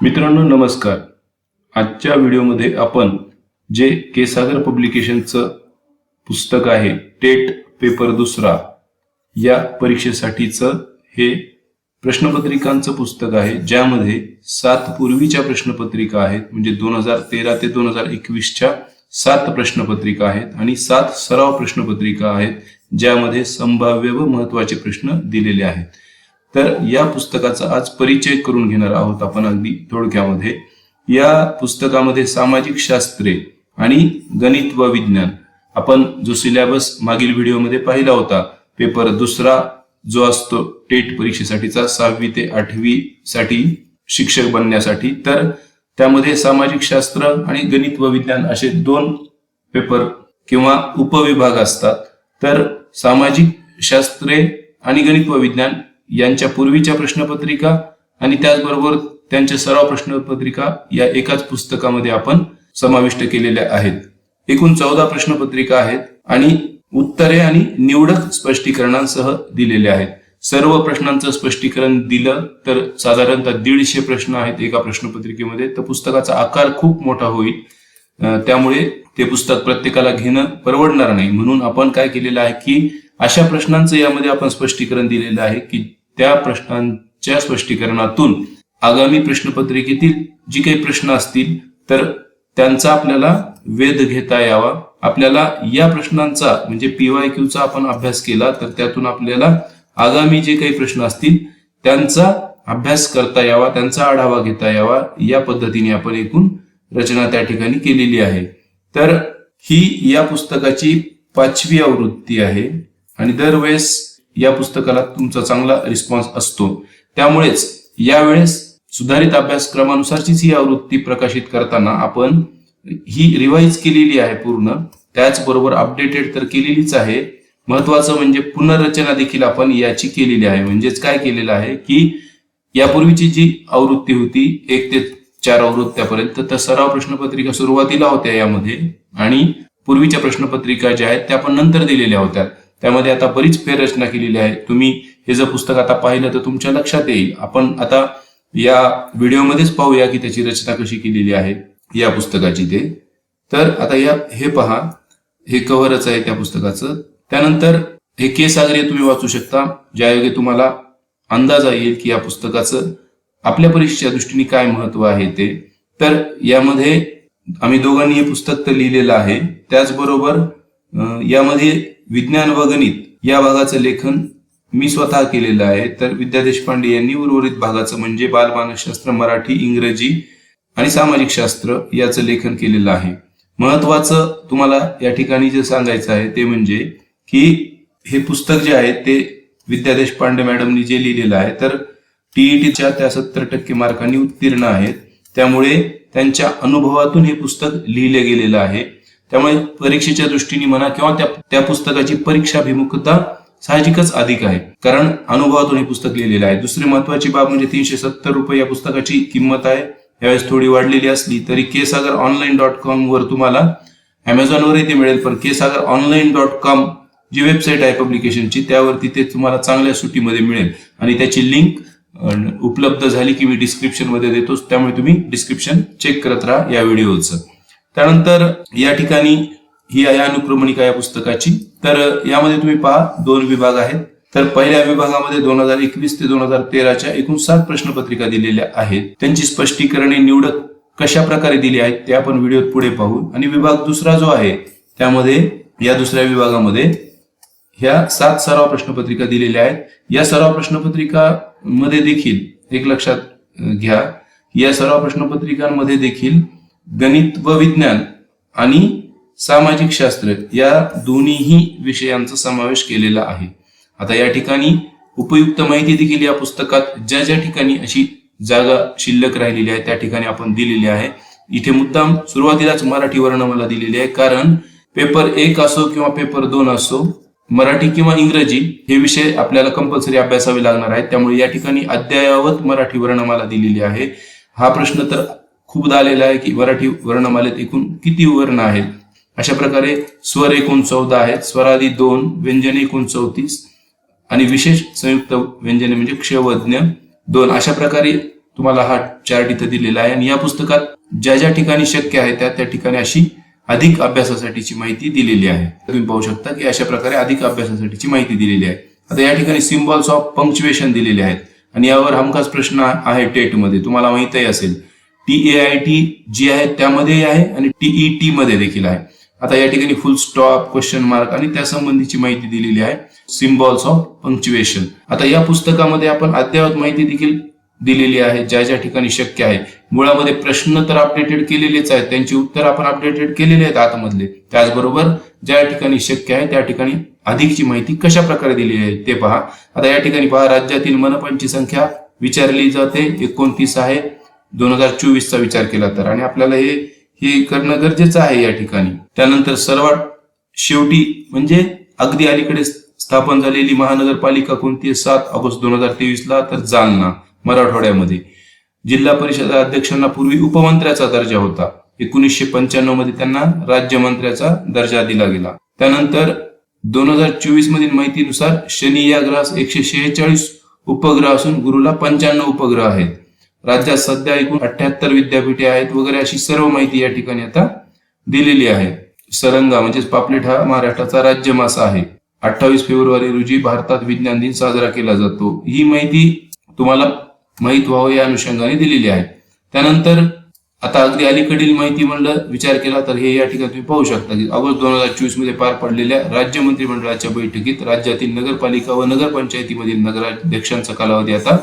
मित्रांनो नमस्कार. आजच्या व्हिडिओमध्ये आपण जे केसागर पब्लिकेशनचं पुस्तक आहे टेट पेपर दुसरा या परीक्षेसाठीचं हे प्रश्नपत्रिकांचं पुस्तक आहे ज्यामध्ये सात पूर्वीच्या प्रश्नपत्रिका आहेत म्हणजे दोन हजार तेरा ते दोन हजार एकवीसच्या सात प्रश्नपत्रिका आहेत आणि सात सराव प्रश्नपत्रिका आहेत ज्यामध्ये संभाव्य व महत्त्वाचे प्रश्न दिलेले आहेत. तर या पुस्तकाचा आज परिचय करून घेणार आहोत आपण अगदी थोडक्यामध्ये. या पुस्तकामध्ये सामाजिक शास्त्रे आणि गणित व विज्ञान. आपण जो सिलेबस मागील व्हिडिओमध्ये पाहिला होता पेपर दुसरा जो असतो टेट परीक्षेसाठीचा सहावी ते आठवी साठी शिक्षक बनण्यासाठी तर त्यामध्ये सामाजिक शास्त्र आणि गणित व विज्ञान असे दोन पेपर किंवा उपविभाग असतात. तर सामाजिक शास्त्रे आणि गणित व विज्ञान यांच्या पूर्वीच्या प्रश्नपत्रिका आणि त्याचबरोबर त्यांच्या सराव प्रश्नपत्रिका या एकाच पुस्तकामध्ये आपण समाविष्ट केलेल्या आहेत. एकूण चौदा प्रश्नपत्रिका आहेत आणि उत्तरे आणि निवडक स्पष्टीकरणांसह दिलेले आहेत. सर्व प्रश्नांचं स्पष्टीकरण दिलं तर साधारणतः दीडशे प्रश्न आहेत एका प्रश्नपत्रिकेमध्ये. तर पुस्तकाचा आकार खूप मोठा होईल. त्यामुळे ते पुस्तक प्रत्येकाला घेणं परवडणार नाही. म्हणून आपण काय केलेलं आहे की अशा प्रश्नांचं यामध्ये आपण स्पष्टीकरण दिलेलं आहे की त्या प्रश्नांच्या स्पष्टीकरणातून आगामी प्रश्नपत्रिकेतील जी काही प्रश्न असतील तर त्यांचा आपल्याला वेध घेता यावा. आपल्याला या प्रश्नांचा म्हणजे पीवाय क्यूचा आपण अभ्यास केला तर त्यातून आपल्याला आगामी जे काही प्रश्न असतील त्यांचा अभ्यास करता यावा त्यांचा आढावा घेता यावा या पद्धतीने आपण एकूण रचना त्या ठिकाणी केलेली आहे. तर ही या पुस्तकाची पाचवी आवृत्ती आहे. आणि दरवेळेस या पुस्तकाला तुमचा चांगला रिस्पॉन्स असतो. त्यामुळेच यावेळेस सुधारित अभ्यासक्रमानुसारचीच ही आवृत्ती प्रकाशित करताना आपण ही रिवाईज केलेली आहे पूर्ण. त्याचबरोबर अपडेटेड तर केलेलीच आहे. महत्वाचं म्हणजे पुनर्रचना देखील आपण याची केलेली आहे. म्हणजेच काय केलेलं आहे की यापूर्वीची जी आवृत्ती होती एक ते चार आवृत्त्यापर्यंत तर सराव प्रश्नपत्रिका सुरुवातीला होत्या यामध्ये आणि पूर्वीच्या प्रश्नपत्रिका ज्या आहेत त्या आपण नंतर दिलेल्या होत्या. त्यामध्ये आता बरीच फेररचना केलेली आहे. तुम्ही हे जर पुस्तक आता पाहिलं तर तुमच्या लक्षात येईल. आपण आता या व्हिडिओमध्येच पाहूया की त्याची रचना कशी केलेली आहे या पुस्तकाची ते. तर आता या हे पहा. हे कव्हरच आहे त्या पुस्तकाचं. त्यानंतर हे के सागरे तुम्ही वाचू शकता. ज्यायोगे तुम्हाला अंदाजा येईल की या पुस्तकाचं आपल्या परीक्षेच्या दृष्टीने काय महत्त्व आहे ते. तर यामध्ये आम्ही दोघांनी हे पुस्तक तर लिहिलेलं आहे. त्याचबरोबर यामध्ये विज्ञान व गणित या भागाचं लेखन मी स्वतः केलेलं आहे. तर विद्या देशपांडे यांनी उर्वरित भागाचं म्हणजे बालमानसशास्त्र मराठी इंग्रजी आणि सामाजिक शास्त्र याचं लेखन केलेलं आहे. महत्वाचं तुम्हाला या ठिकाणी जे सांगायचं आहे ते म्हणजे की हे पुस्तक जे आहे ते विद्या देशपांडे मॅडमनी जे लिहिलेलं आहे तर टीईटीच्या त्या सत्तर टक्के मार्कांनी उत्तीर्ण आहेत. त्यामुळे त्यांच्या अनुभवातून हे पुस्तक लिहिले गेलेलं आहे. त्यामुळे परीक्षेच्या दृष्टीने म्हणा किंवा त्या त्या पुस्तकाची परीक्षाभिमुखता साहजिकच अधिक आहे. कारण अनुभवातून हे पुस्तक लिहिलेलं आहे. दुसरी महत्वाची बाब म्हणजे तीनशे सत्तर रुपये या पुस्तकाची किंमत आहे. यावेळेस थोडी वाढलेली असली तरी K Sagar online dot com वर तुम्हाला अमेझॉनवरही ते मिळेल. पण K Sagar online dot com जी वेबसाईट आहे पब्लिकेशनची त्यावरती ते तुम्हाला चांगल्या सुट्टीमध्ये मिळेल. आणि त्याची लिंक उपलब्ध झाली की मी डिस्क्रिप्शनमध्ये देतोच. त्यामुळे तुम्ही डिस्क्रिप्शन चेक करत राहा या व्हिडिओचं त्यानंतर या ठिकाणी ही आहे अनुक्रमणिका या पुस्तकाची. तर यामध्ये तुम्ही पहा दोन विभाग आहेत. तर पहिल्या विभागामध्ये दोन हजार एकवीस ते दोन हजार तेराच्या एकूण सात प्रश्नपत्रिका दिलेल्या आहेत. त्यांची स्पष्टीकरणे निवडक कशा प्रकारे दिली आहेत ते आपण व्हिडिओत पुढे पाहू. आणि विभाग दुसरा जो आहे त्यामध्ये या दुसऱ्या विभागामध्ये ह्या सात सराव प्रश्नपत्रिका दिलेल्या आहेत. या सराव प्रश्नपत्रिका मध्ये देखील एक लक्षात घ्या या सराव प्रश्नपत्रिकांमध्ये देखील गणित व विज्ञान आणि सामाजिक शास्त्र या दोन्हीही विषयांचा समावेश केलेला आहे. आता या ठिकाणी उपयुक्त माहिती देखील या पुस्तकात ज्या ज्या ठिकाणी अशी जागा शिल्लक राहिलेली आहे त्या ठिकाणी आपण दिलेली आहे. इथे मुद्दाम सुरुवातीलाच मराठी वर्णमाला दिलेली आहे कारण पेपर एक असो किंवा पेपर दोन असो मराठी किंवा इंग्रजी हे विषय आपल्याला कंपल्सरी अभ्यासावे लागणार आहेत. त्यामुळे या ठिकाणी अद्ययावत मराठी वर्णमाला दिलेली आहे. हा प्रश्न तर खूपदा आलेला आहे की मराठी वर्णमालेत एकूण किती वर्ण आहेत? अशा प्रकारे स्वर एकूण चौदा आहेत. स्वरादी दोन व्यंजने एकूण चौतीस आणि विशेष संयुक्त व्यंजने म्हणजे क्षवज्ञ दोन. अशा प्रकारे तुम्हाला हा चार्ट इथं दिलेला आहे. आणि या पुस्तकात ज्या ज्या ठिकाणी शक्य आहे त्या त्या ठिकाणी अशी अधिक अभ्यासासाठीची माहिती दिलेली आहे. तुम्ही पाहू शकता की अशा प्रकारे अधिक अभ्यासासाठीची माहिती दिलेली आहे. आता या ठिकाणी सिम्बॉल्स ऑफ पंक्च्युएशन दिलेले आहेत. आणि यावर हमखास प्रश्न आहे टेटमध्ये. तुम्हाला माहितही असेल. टी ए आय टी जी आहे त्यामध्ये आहे आणि टीई टी मध्ये देखील आहे. आता या ठिकाणी फुल स्टॉप क्वेश्चन मार्क आणि त्या संबंधीची माहिती दिलेली आहे. सिम्बॉल्स ऑफ पंक्च्युएशन आता या पुस्तकामध्ये आपण अद्ययावत माहिती देखील दिलेली आहे ज्या ज्या ठिकाणी शक्य आहे. मुळामध्ये प्रश्न तर अपडेटेड केलेलेच आहेत त्यांची उत्तर आपण अपडेटेड केलेली आहेत आतमधले. त्याचबरोबर ज्या ठिकाणी शक्य आहे त्या ठिकाणी अधिकची माहिती कशा प्रकारे दिलेली आहे ते पहा. आता या ठिकाणी पहा राज्यातील मनपांची संख्या विचारली जाते एकोणतीस आहे. दोन हजार चोवीसचा विचार केला तर. आणि आपल्याला हे हे करणं गरजेचं आहे या ठिकाणी. त्यानंतर सर्वात शेवटी म्हणजे अगदी अलीकडे स्थापन झालेली महानगरपालिका कोणती आहे? सात ऑगस्ट दोन हजार तेवीसला तर जालना मराठवाड्यामध्ये. जिल्हा परिषद अध्यक्षांना पूर्वी उपमंत्र्याचा दर्जा होता. एकोणीसशे पंच्याण्णवमध्ये त्यांना राज्यमंत्र्याचा दर्जा दिला गेला. त्यानंतर दोन हजार चोवीस मधील माहितीनुसार शनी या ग्रहास एकशे शेहेचाळीस उपग्रह असून गुरुला पंच्याण्णव उपग्रह आहेत. राज्यात सध्या एकूण अठ्याहत्तर विद्यापीठे आहेत वगैरे अशी सर्व माहिती या ठिकाणी आता दिलेली आहे. सरंगा म्हणजेच पापलेट हा महाराष्ट्राचा राज्य मासा आहे. अठ्ठावीस फेब्रुवारी रोजी भारतात विज्ञान दिन साजरा केला जातो. ही माहिती तुम्हाला माहीत व्हावं या अनुषंगाने दिलेली आहे. त्यानंतर आता अगदी अलीकडील माहिती म्हणलं विचार केला तर हे या ठिकाणी तुम्ही पाहू शकता की ऑगस्ट दोन हजार चोवीसमध्ये पार पडलेल्या राज्य मंत्रिमंडळाच्या बैठकीत राज्यातील नगरपालिका व नगरपंचायतीमधील नगराध्यक्षांचा कालावधी आता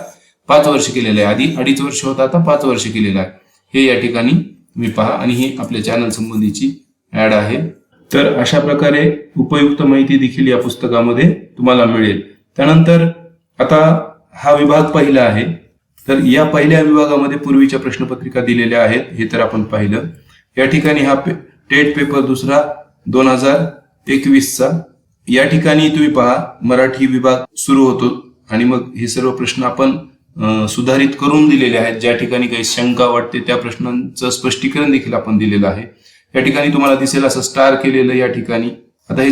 पाच वर्ष केलेले आहे. आधी अडीच वर्ष होता आता पाच वर्ष केलेलं आहे. हे या ठिकाणी तुम्ही पहा आणि ही आपल्या चॅनल संबंधीची ऍड आहे. तर अशा प्रकारे उपयुक्त माहिती देखील या पुस्तकामध्ये तुम्हाला मिळेल. त्यानंतर आता हा विभाग पहिला आहे. तर या पहिल्या विभागामध्ये पूर्वीच्या प्रश्नपत्रिका दिलेल्या आहेत. हे तर आपण पाहिलं. या ठिकाणी हा पे- टेट पेपर दुसरा दोन हजार एकवीसचा. या ठिकाणी तुम्ही पहा मराठी विभाग सुरू होतो. आणि मग हे सर्व प्रश्न आपण सुधारित करून दिलेले आहेत. ज्या ठिकाणी काही शंका वाटते त्या प्रश्नांचं स्पष्टीकरण देखील आपण दिलेलं आहे. या ठिकाणी तुम्हाला दिसेल असं स्टार केलेलं या ठिकाणी. आता हे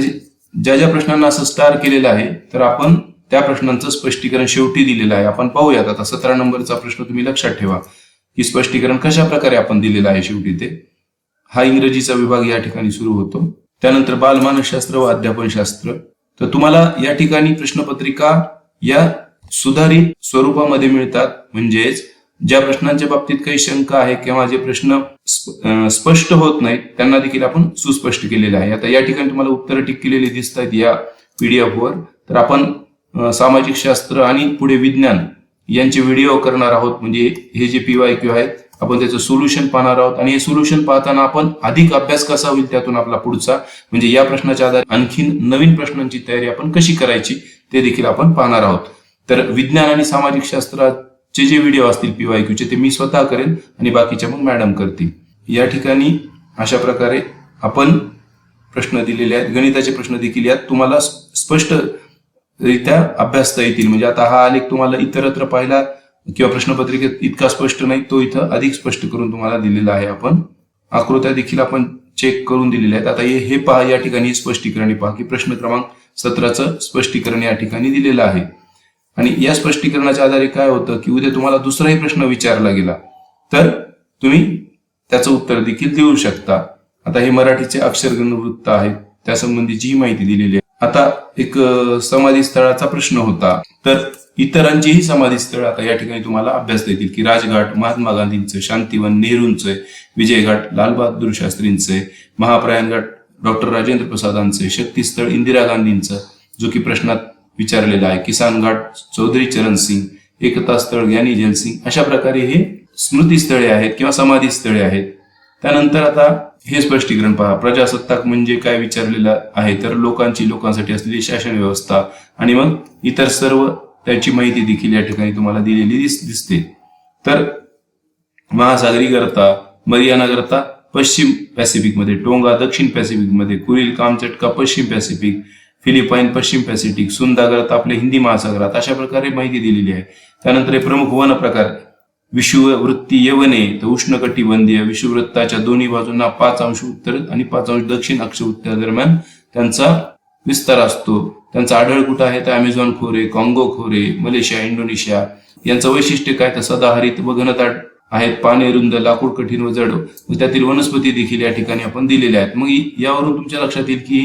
ज्या ज्या प्रश्नांना असं स्टार केलेलं आहे तर आपण त्या प्रश्नांचं स्पष्टीकरण शेवटी दिलेलं आहे. आपण पाहूयात आता सतरा नंबरचा प्रश्न तुम्ही लक्षात ठेवा. की स्पष्टीकरण कशा प्रकारे आपण दिलेलं आहे शेवटी ते? हा इंग्रजीचा विभाग या ठिकाणी सुरू होतो. त्यानंतर बालमानसशास्त्र व अध्यापनशास्त्र. तर तुम्हाला या ठिकाणी प्रश्नपत्रिका या सुधारित स्वरूपामध्ये मिळतात. म्हणजेच ज्या प्रश्नांच्या बाबतीत काही शंका आहे किंवा जे प्रश्न स्पष्ट होत नाहीत त्यांना देखील आपण सुस्पष्ट केलेले आहे. आता या ठिकाणी तुम्हाला उत्तरं टिक केलेली दिसत आहेत या पीडीएफ वर तर आपण सामाजिक शास्त्र आणि पुढे विज्ञान यांचे व्हिडिओ करणार आहोत. म्हणजे हे जे पीवाय क्यू आहेत आपण त्याचं सोल्युशन पाहणार आहोत. आणि हे सोल्युशन पाहताना आपण अधिक अभ्यास कसा होईल त्यातून आपला पुढचा म्हणजे या प्रश्नाच्या आधारे आणखी नवीन प्रश्नांची तयारी आपण कशी करायची ते देखील आपण पाहणार आहोत. तर विज्ञान आणि सामाजिक शास्त्राचे जे व्हिडिओ असतील पीवाय क्यूचे ते मी स्वतः करेन आणि बाकीच्या मग मॅडम करतील. या ठिकाणी अशा प्रकारे आपण प्रश्न दिलेले आहेत. गणिताचे प्रश्न देखील यात तुम्हाला स्पष्ट रित्या अभ्यासता येतील. म्हणजे आता हा आलेख तुम्हाला इतरत्र पाहिला किंवा प्रश्नपत्रिकेत इतका स्पष्ट नाही तो इथं अधिक स्पष्ट करून तुम्हाला दिलेला आहे आपण. आकृत्या देखील आपण चेक करून दिलेल्या आहेत. आता हे हे पहा या ठिकाणी स्पष्टीकरण हे पहा की प्रश्न क्रमांक सतराचं स्पष्टीकरण या ठिकाणी दिलेलं आहे. आणि या स्पष्टीकरणाच्या आधारे काय होतं की उद्या तुम्हाला दुसराही प्रश्न विचारला गेला तर तुम्ही त्याचं उत्तर देखील देऊ शकता. आता हे मराठीचे अक्षरगण वृत्त आहेत त्या जी माहिती दिलेली आहे. आता एक समाधी स्थळाचा प्रश्न होता. तर इतरांचीही समाधी स्थळ आता या ठिकाणी तुम्हाला अभ्यास देतील की राजघाट महात्मा गांधींचं शांतिवन नेहरूंचं विजयघाट लालबहादूर शास्त्रींचे महाप्रयाणघाट डॉक्टर राजेंद्र प्रसादांचे शक्तीस्थळ इंदिरा गांधींचं जो की प्रश्नात विचारलेला आहे. किसान घाट चौधरी चरण सिंग एकता स्थळ ज्ञानी जयसिंग अशा प्रकारे हे स्मृती स्थळे आहेत किंवा समाधी स्थळे आहेत. त्यानंतर आता हे स्पष्टीकरण पहा. प्रजासत्ताक म्हणजे काय विचारलेलं आहे? तर लोकांची लोकांसाठी असलेली शासन व्यवस्था आणि मग इतर सर्व त्याची माहिती देखील या ठिकाणी तुम्हाला दिलेली दिस दिसते. तर महासागरी करता मरियाना करता पश्चिम पॅसिफिकमध्ये टोंगा दक्षिण पॅसिफिकमध्ये कुरील कामचटका पश्चिम पॅसिफिक फिलिपाईन पश्चिम पॅसिफिक सुंदागरात आपले हिंदी महासागरात अशा प्रकारे माहिती दिलेली आहे. त्यानंतर हे प्रमुख वन प्रकार विषुववृत्ती यवने तर उष्णकटिबंधीय विषुववृत्ताच्या दोन्ही बाजूंना पाच अंश उत्तर आणि पाच अंश दक्षिण अक्ष उत्तर दरम्यान त्यांचा विस्तार असतो. त्यांचा आढळ कुठं आहे? तर अमेझॉन खोरे कॉंगो खोरे मलेशिया इंडोनेशिया यांचं वैशिष्ट्य काय? तर सदाहरित व घनदाट आहेत पाने रुंद लाकूड कठीण व जड. त्यातील वनस्पती देखील या ठिकाणी आपण दिलेल्या आहेत. मग यावरून तुमच्या लक्षात येईल की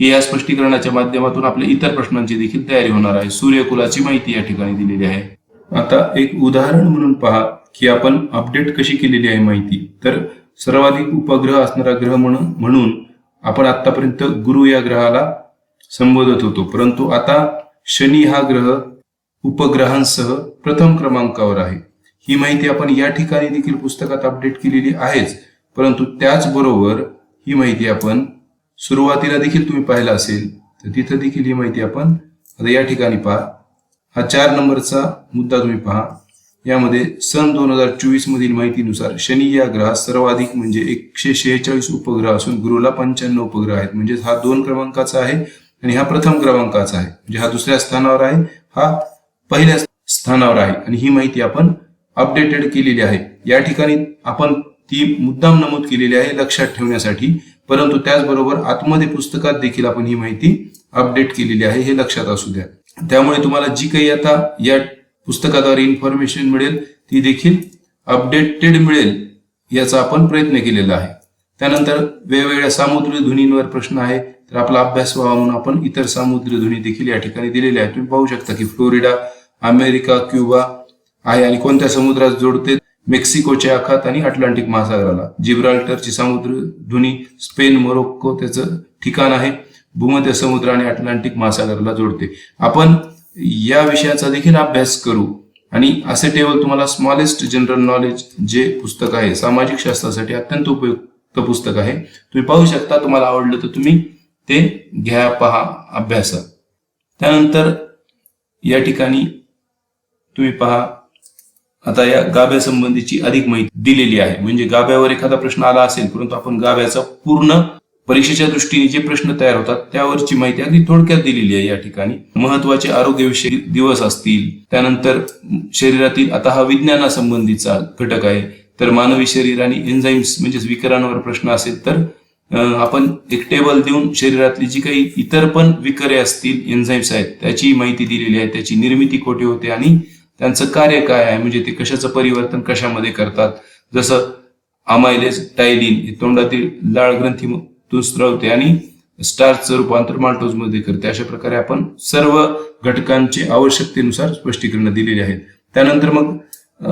ही या स्पष्टीकरणाच्या माध्यमातून आपल्या इतर प्रश्नांची देखील तयारी होणार आहे. सूर्यकुलाची माहिती या ठिकाणी दिलेली आहे. आता एक उदाहरण म्हणून पहा की आपण अपडेट कशी केलेली आहे माहिती. तर सर्वाधिक उपग्रह असणारा ग्रह म्हणून म्हणून आपण आतापर्यंत गुरु या ग्रहाला संबोधत होतो. परंतु आता शनी हा ग्रह उपग्रहांसह प्रथम क्रमांकावर आहे. ही माहिती आपण या ठिकाणी देखील पुस्तकात अपडेट केलेली आहेच. परंतु त्याचबरोबर ही माहिती आपण सुरुवातीला देखील तुम्ही पाहिला असेल तर तिथं देखील ही माहिती आपण आता या ठिकाणी पहा. हा चार नंबरचा मुद्दा तुम्ही पहा. यामध्ये सन दोन हजार चोवीस मधील माहितीनुसार शनी या ग्रहात सर्वाधिक म्हणजे एकशे शेहेचाळीस उपग्रह असून गुरुला पंच्याण्णव उपग्रह आहेत. म्हणजे हा दोन क्रमांकाचा आहे आणि हा प्रथम क्रमांकाचा आहे. म्हणजे हा दुसऱ्या स्थानावर आहे हा पहिल्या स्थानावर आहे. आणि ही माहिती आपण अपडेटेड केलेली आहे. या ठिकाणी आपण ती मुद्दाम नमूद केलेली आहे लक्षात ठेवण्यासाठी. परंतु त्याचबरोबर आतमध्ये पुस्तकात देखील आपण ही माहिती अपडेट केलेली आहे हे लक्षात असू द्या. त्यामुळे तुम्हाला जी काही आता या पुस्तकाद्वारे इन्फॉर्मेशन मिळेल ती देखील अपडेटेड मिळेल याचा आपण प्रयत्न केलेला आहे. त्यानंतर वेगवेगळ्या सामुद्री ध्वनींवर प्रश्न आहे तर आपला अभ्यास व्हावा म्हणून आपण इतर सामुद्री ध्वनी देखील या ठिकाणी दिलेले आहेत. तुम्ही पाहू शकता की फ्लोरिडा अमेरिका क्युबा आहे आणि कोणत्या समुद्रात जोडते मेक्सिकोच्या आखात आणि अटलांटिक महासागराला. जिब्राल्टरची समुद्र ध्वनी स्पेन मोरोक्को त्याचं ठिकाण आहे. भूमध्य समुद्र आणि अटलांटिक महासागराला जोडते. आपण या विषयाचा देखील अभ्यास करू. आणि असे टेबल तुम्हाला स्मॉलेस्ट जनरल नॉलेज जे पुस्तक आहे सामाजिक शास्त्रासाठी अत्यंत उपयुक्त पुस्तक आहे. तुम्ही पाहू शकता तुम्हाला आवडलं तर तुम्ही ते घ्या पहा अभ्यासा. त्यानंतर या ठिकाणी तुम्ही पहा आता या गाभ्यासंबंधीची अधिक माहिती दिलेली आहे. म्हणजे गाभ्यावर एखादा प्रश्न आला असेल परंतु आपण गाभ्याचा पूर्ण परीक्षेच्या दृष्टीने जे प्रश्न तयार होतात त्यावरची माहिती अगदी थोडक्यात दिलेली आहे या ठिकाणी. महत्त्वाचे आरोग्यविषयी दिवस असतील त्यानंतर शरीरातील आता हा विज्ञानासंबंधीचा घटक आहे. तर मानवी शरीर आणि एन्झाईम्स म्हणजेच विकरांवर प्रश्न असेल तर आपण एक टेबल देऊन शरीरातली जी काही इतर पण विकरे असतील एन्झाईम्स आहेत त्याची माहिती दिलेली आहे. त्याची निर्मिती कोठे होते आणि त्यांचं कार्य काय आहे? म्हणजे ते कशाचं परिवर्तन कशामध्ये करतात? जसं अमायलेज टायलिन हे तोंडातील लाळ ग्रंथीतून स्त्रवते आणि स्टार्सचं रूपांतर माल्टोजमध्ये करते. अशा प्रकारे आपण सर्व घटकांचे आवश्यकतेनुसार स्पष्टीकरण दिलेली आहेत. त्यानंतर मग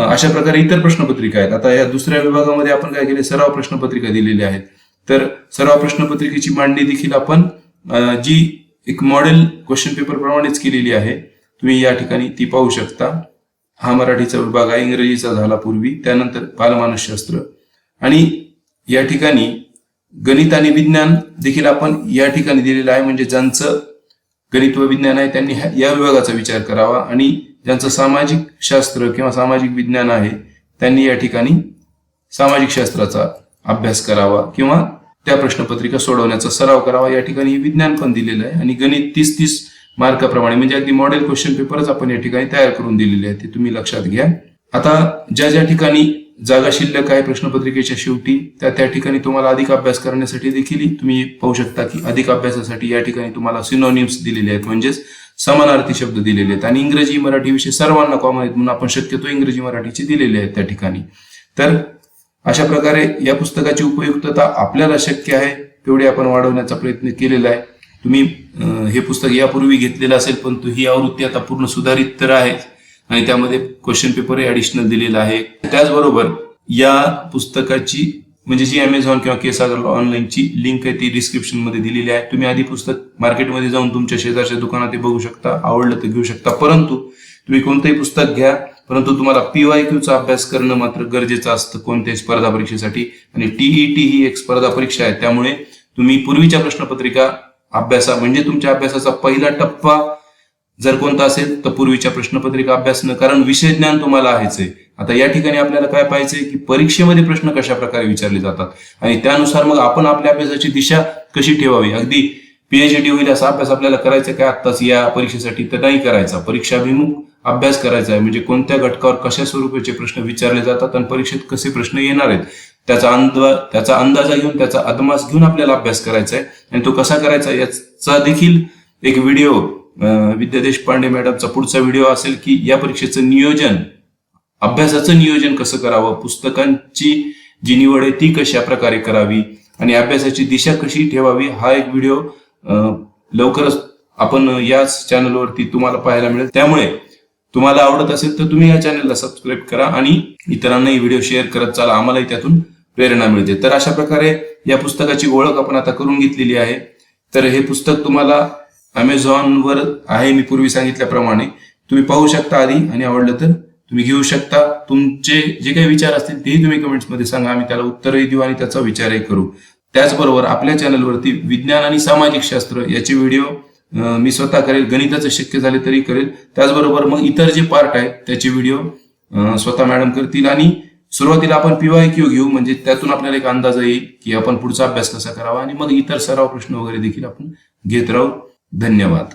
अशा प्रकारे इतर प्रश्नपत्रिका आहेत. आता या दुसऱ्या विभागामध्ये आपण काय केले? सराव प्रश्नपत्रिका दिलेल्या आहेत. तर सराव प्रश्नपत्रिकेची मांडणी देखील आपण जी एक मॉडेल क्वेश्चन पेपर प्रमाणेच केलेली आहे तुम्ही या ठिकाणी ती पाहू शकता. हा मराठीचा विभाग आहे इंग्रजीचा झाला पूर्वी त्यानंतर बालमानसशास्त्र आणि या ठिकाणी गणित आणि विज्ञान देखील आपण या ठिकाणी दिलेलं आहे. म्हणजे ज्यांचं गणित व विज्ञान आहे त्यांनी ह्या- या विभागाचा विचार करावा. आणि ज्यांचं सामाजिक शास्त्र किंवा सामाजिक विज्ञान आहे त्यांनी या ठिकाणी सामाजिक शास्त्राचा अभ्यास करावा किंवा त्या प्रश्नपत्रिका सोडवण्याचा सराव करावा. या ठिकाणी विज्ञान पण दिलेलं आहे. आणि गणित तीस तीस मार्काप्रमाणे. म्हणजे अगदी मॉडेल क्वेश्चन पेपरच आपण या ठिकाणी तयार करून दिलेले आहे ते तुम्ही लक्षात घ्या. आता ज्या ज्या ठिकाणी जागा शिल्लक आहे प्रश्नपत्रिकेच्या शेवटी त्या त्या ठिकाणी तुम्हाला अधिक अभ्यास करण्यासाठी देखील तुम्ही पाहू शकता की अधिक अभ्यासासाठी या ठिकाणी तुम्हाला सिनोनिम्स दिलेले आहेत. म्हणजेच समानार्थी शब्द दिलेले आहेत. आणि इंग्रजी मराठी विषय सर्वांना कॉमन आहेत म्हणून आपण शक्यतो इंग्रजी मराठीचे दिलेले आहेत त्या ठिकाणी. तर अशा प्रकारे या पुस्तकाची उपयुक्तता आपल्याला शक्य आहे तेवढी आपण वाढवण्याचा प्रयत्न केलेला आहे. तुम्ही हे पुस्तक यापूर्वी घेतलेलं असेल पण ही आवृत्ती आता पूर्ण सुधारित तर आहे आणि त्यामध्ये क्वेश्चन पेपरही ॲडिशनल दिलेला आहे. त्याचबरोबर या पुस्तकाची म्हणजे जी अमेझॉन किंवा केसागर ऑनलाईनची लिंक आहे ती डिस्क्रिप्शनमध्ये दिलेली आहे. तुम्ही आधी पुस्तक मार्केटमध्ये जाऊन तुमच्या शेजारच्या दुकानात ते बघू शकता आवडलं तर घेऊ शकता. परंतु तुम्ही कोणतंही पुस्तक घ्या परंतु तुम्हाला पीवाय क्यूचा अभ्यास करणं मात्र गरजेचं असतं कोणत्याही स्पर्धा परीक्षेसाठी. आणि टीईटी ही एक स्पर्धा परीक्षा आहे त्यामुळे तुम्ही पूर्वीच्या प्रश्नपत्रिका अभ्यासा म्हणजे तुमच्या अभ्यासाचा पहिला टप्पा जर कोणता असेल तर पूर्वीच्या प्रश्नपत्रिका अभ्यासणं कारण विषय ज्ञान तुम्हाला आहेच आहे. आता या ठिकाणी आपल्याला काय पाहिजे की परीक्षेमध्ये प्रश्न कशा प्रकारे विचारले जातात? आणि त्यानुसार मग आपण आपल्या अभ्यासाची दिशा कशी ठेवावी? अगदी पीएचडी होईल असा अभ्यास आपल्याला करायचा काय आत्ताच या परीक्षेसाठी तर नाही करायचा. परीक्षाभिमुख अभ्यास करायचा आहे. म्हणजे कोणत्या घटकावर कशा स्वरूपाचे प्रश्न विचारले जातात आणि परीक्षेत कसे प्रश्न येणार आहेत? त्याचा अंदाज त्याचा अंदाजा घेऊन त्याचा अदमास घेऊन आपल्याला अभ्यास करायचा आहे आणि तो कसा करायचा याचा देखील एक व्हिडिओ विद्या देशपांडे मॅडमचा पुढचा व्हिडिओ असेल की या परीक्षेचं नियोजन अभ्यासाचं नियोजन कसं करावं पुस्तकांची जी निवड आहे ती कशा प्रकारे करावी आणि अभ्यासाची दिशा कशी ठेवावी हा एक व्हिडिओ लवकरच आपण याच चॅनलवरती तुम्हाला पाहायला मिळेल. त्यामुळे तुम्हाला आवडत असेल तर तुम्ही या चॅनलला सबस्क्राईब करा आणि इतरांनाही व्हिडिओ शेअर करत चाला. आम्हालाही त्यातून प्रेरणा मिळते. तर अशा प्रकारे या पुस्तकाची ओळख आपण आता करून घेतलेली आहे. तर हे पुस्तक तुम्हाला अमेझॉनवर आहे मी पूर्वी सांगितल्याप्रमाणे. तुम्ही पाहू शकता आधी आणि आवडलं तर तुम्ही घेऊ शकता. तुमचे जे काही विचार असतील तेही तुम्ही कमेंट्समध्ये सांगा. आम्ही त्याला उत्तरही देऊ आणि त्याचा विचारही करू. त्याचबरोबर आपल्या चॅनलवरती विज्ञान आणि सामाजिक शास्त्र याचे व्हिडिओ मी स्वतः करेल गणिताचं शक्य झाले तरी करेल. त्याचबरोबर मग इतर जे पार्ट आहेत त्याचे व्हिडिओ स्वतः मॅडम करतील आणि सुरुवातीला आपण पीवाय क्यू घेऊ म्हणजे त्यातून आपल्याला एक अंदाज येईल की आपण पुढचा अभ्यास कसा करावा आणि मग इतर सराव प्रश्न वगैरे देखील आपण घेत राहू. धन्यवाद.